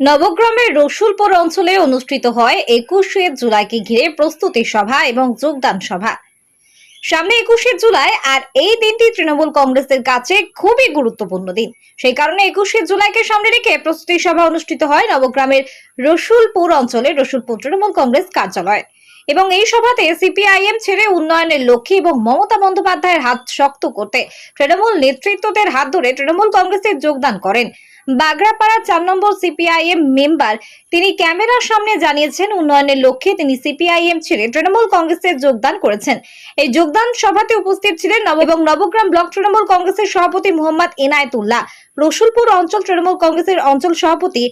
নবগ্রামের রসুলপুর অঞ্চলে অনুষ্ঠিত হয় একুশে জুলাইকে ঘিরে প্রস্তুতি সভা এবং যোগদান সভা। সামনে একুশে জুলাই আর এই দিনটি তৃণমূল কংগ্রেসের কাছে খুবই গুরুত্বপূর্ণ দিন। সেই কারণে একুশে জুলাইকে সামনে রেখে প্রস্তুতি সভা অনুষ্ঠিত হয় নবগ্রামের রসুলপুর অঞ্চলে রসুলপুর তৃণমূল কংগ্রেস কার্যালয়। এবং এই সভাতে সিপিআইএম ছেড়ে উন্নয়নের লক্ষ্যে এবং মমতা বন্দ্যোপাধ্যায়ের হাত শক্ত করতে তৃণমূল নেতৃত্বদের হাত ধরে তৃণমূল কংগ্রেসে যোগদান করেন। বাগড়াপাড়া চার নম্বর সিপিআইএম মেম্বার তিনি ক্যামেরার সামনে জানিয়েছেন, উন্নয়নের লক্ষ্যে তিনি সিপিআইএম ছেড়ে তৃণমূল কংগ্রেসে যোগদান করেছেন। এই যোগদান সভাতে উপস্থিত ছিলেন নব এবং নবগ্রাম ব্লক তৃণমূল কংগ্রেসের সভাপতি মোহাম্মদ এনায়েতুল্লাহ। রসুলপুর অঞ্চল তৃণমূল কংগ্রেসের অঞ্চল সভাপতি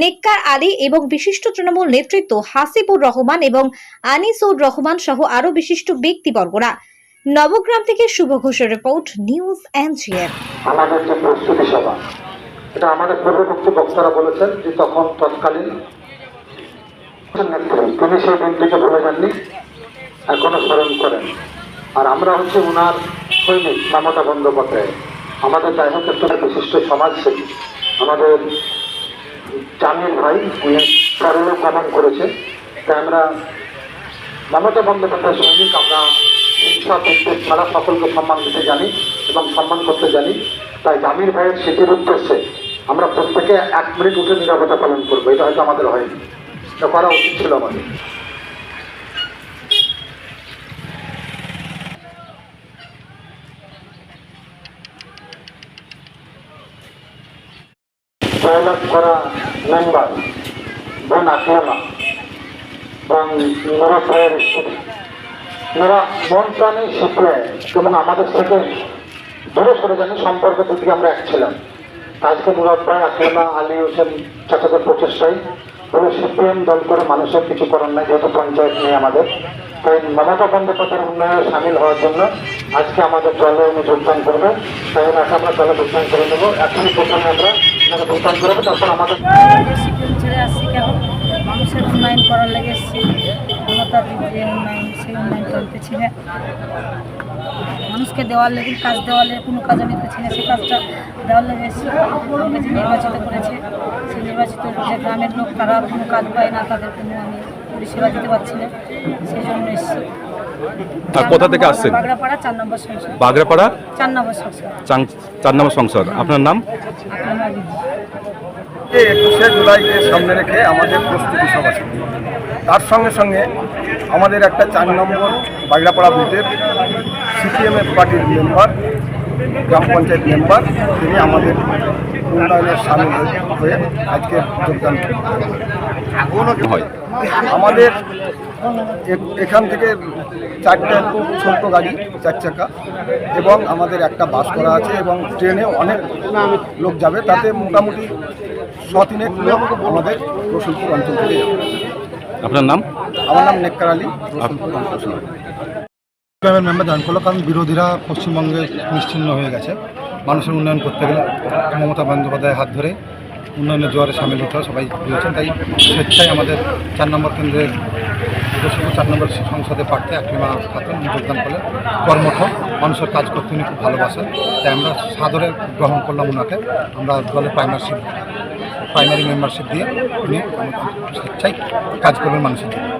নেককার আলী এবং বিশিষ্ট তৃণমূল নেতৃত্ব হাসিবুর রহমান এবং আনিসুর রহমান সহ আরও বিশিষ্ট ব্যক্তিবর্গরা। নবগ্রাম থেকে শুভ ঘোষের রিপোর্ট, নিউজ এনজিএম আমাদের প্রস্তুতি সভা এটা আমাদের পূর্ববর্তী বক্তারা বলেছেন যে তখন তৎকালীন তিনি সেই দিনটিকে ভুলে যাননি, এখনও স্মরণ করেন। আর আমরা হচ্ছে ওনার সৈনিক মমতা বন্দ্যোপাধ্যায়। আমাদের যাই হোক একটা বিশিষ্ট সমাজসেবী। আমাদের জামিল ভাই, উনি পরলোক গমন করেছে। তাই আমরা মমতা বন্দ্যোপাধ্যায় সৈনিক আমরা হিংসা বিদ্বেষ সকলকে সম্মান দিতে জানি এবং সম্মান করতে জানি। তাই জামির ভাইয়ের স্মৃতির উদ্দেশ্যে আমরা প্রত্যেকে এক মিনিট উঠে নিরাপত্তা পালন করব। এটা হয়তো আমাদের হয়নি। এটা করা উচিত ছিল আমাদের। মেম্বার বোন আকলামা এবং নোরা মন প্রাণে শিখলে এবং আমাদের থেকে দূরে সরে জানি সম্পর্ক দিকে আমরা এক ছিলাম। আজকে মুরাদ ভাই আকলামা আলী, হোসেন চাচাদের প্রচেষ্টায় পুরো সিপিএম দল করে মানুষের কিছু করার নাই, যেহেতু পঞ্চায়েত নেই আমাদের। তাই মমতা বন্দ্যোপাধ্যায়ের উন্নয়নে সামিল হওয়ার জন্য আজকে আমাদের দলে উনি যোগদান করবে। তাই ওনাকে আমরা দলে যোগদান করে নেব। এখনই প্রথমে আমরা যোগদান করব তারপর আমাদের ছেড়ে কেন মানুষের উন্নয়ন করার লেগে মমতা দিদি উন্নয়ন, সেই উন্নয়ন মানুষকে দেওয়ার লেগে কাজ দেওয়ার লেগে কোনো কাজ আমি করছি না। সেই কাজটা দেওয়ার লেগে আমাকে যে নির্বাচিত করেছে সেই নির্বাচিত যে গ্রামের লোক তারা কোনো কাজ পায় না তাদের কোনো আমি পরিষেবা দিতে পারছি না সেই জন্য এসছি আর কোথা থেকে আসছেন? বাগড়াপাড়া চার নম্বর সংসদ। বাগড়াপাড়া? চার নম্বর সংসদ। চার নম্বর সংসদ। আপনার নাম? দিদি একুশে জুলাইকে সামনে রেখে আমাদের প্রস্তুতি সভা তার সঙ্গে সঙ্গে আমাদের একটা চার নম্বর বাগড়াপাড়া বুথের সিপিএমএফ পার্টির মেম্বার গ্রাম পঞ্চায়েত মেম্বার তিনি আমাদের উন্নয়নের সামিল হয়ে- আজকে যোগদান হয়। আমাদের এখান থেকে চারটে ছোট গাড়ি চার চাকা এবং আমাদের একটা বাস করা আছে এবং ট্রেনে অনেক লোক যাবে তাতে মোটামুটি শতিনেক লোক আমাদের রসুলপুর অঞ্চল থেকে যাবে। আপনার নাম? আমার নাম নেককার আলী রসুলপুর অঞ্চল গ্রামের মেম্বার জয়েন করল কারণ বিরোধীরা পশ্চিমবঙ্গে নিশ্চিহ্ন হয়ে গেছে। মানুষের উন্নয়ন করতে গেলে মমতা বন্দ্যোপাধ্যায়ের হাত ধরে উন্নয়নের জোয়ারে সামিল হতে হয় সবাই বুঝেছেন তাই স্বেচ্ছায় আমাদের চার নম্বর কেন্দ্রের চার নম্বর সংসদে প্রার্থী আকলিমা খাতুন যোগদান করলেন। কর্মঠ মানুষের কাজ করতে উনি খুব ভালোবাসেন। তাই আমরা সাদরে গ্রহণ করলাম ওনাকে। আমরা দলের প্রাইমারশিপ প্রাইমারি মেম্বারশিপ দিয়ে উনি স্বেচ্ছায় কাজ করবেন মানুষের জন্য।